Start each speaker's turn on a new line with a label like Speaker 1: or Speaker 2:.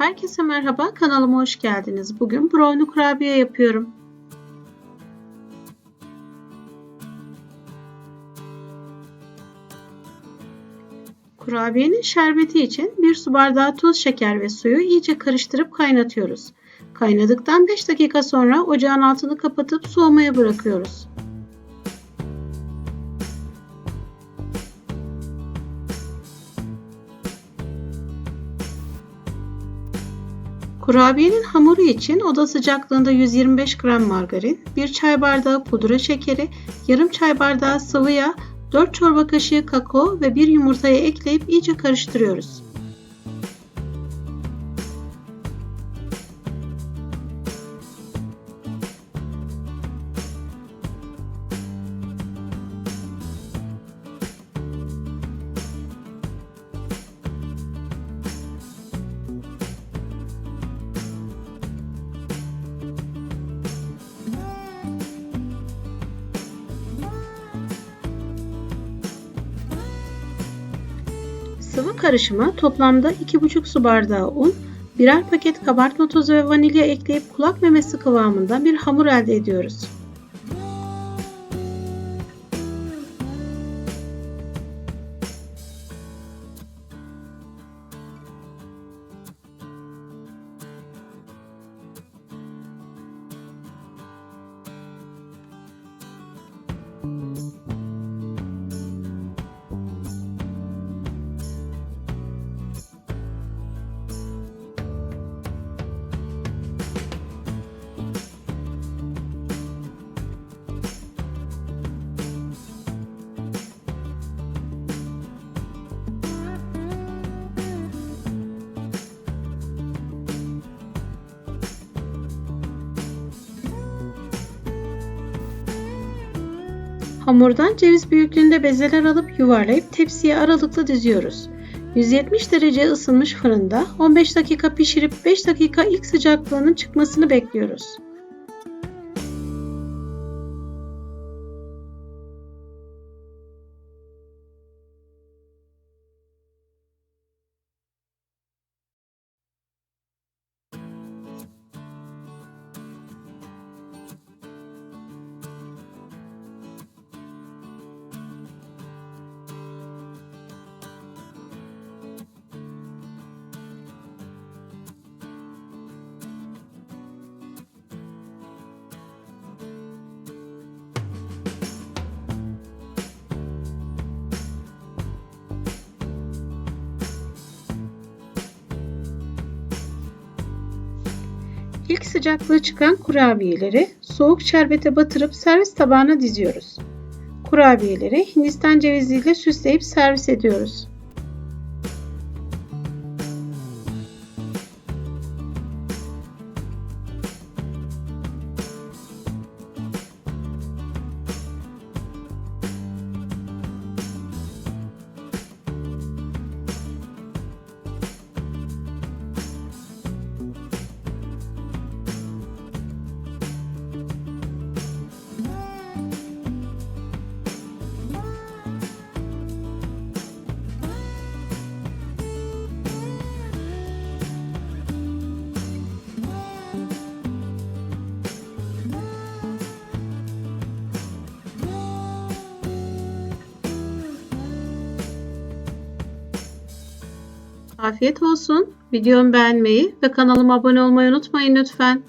Speaker 1: Herkese merhaba, kanalıma hoş geldiniz. Bugün brownie kurabiye yapıyorum. Kurabiyenin şerbeti için 1 su bardağı toz şeker ve suyu iyice karıştırıp kaynatıyoruz. Kaynadıktan 5 dakika sonra ocağın altını kapatıp soğumaya bırakıyoruz. Kurabiyenin hamuru için oda sıcaklığında 125 gram margarin, 1 çay bardağı pudra şekeri, yarım çay bardağı sıvı yağ, 4 çorba kaşığı kakao ve 1 yumurtayı ekleyip iyice karıştırıyoruz. Sıvı karışıma toplamda 2,5 su bardağı un, birer paket kabartma tozu ve vanilya ekleyip kulak memesi kıvamında bir hamur elde ediyoruz. Hamurdan ceviz büyüklüğünde bezeler alıp yuvarlayıp tepsiye aralıklı diziyoruz. 170 derece ısınmış fırında 15 dakika pişirip 5 dakika ilk sıcaklığının çıkmasını bekliyoruz. İlk sıcaklığı çıkan kurabiyeleri soğuk şerbete batırıp servis tabağına diziyoruz. Kurabiyeleri Hindistan ceviziyle süsleyip servis ediyoruz. Afiyet olsun. Videomu beğenmeyi ve kanalıma abone olmayı unutmayın lütfen.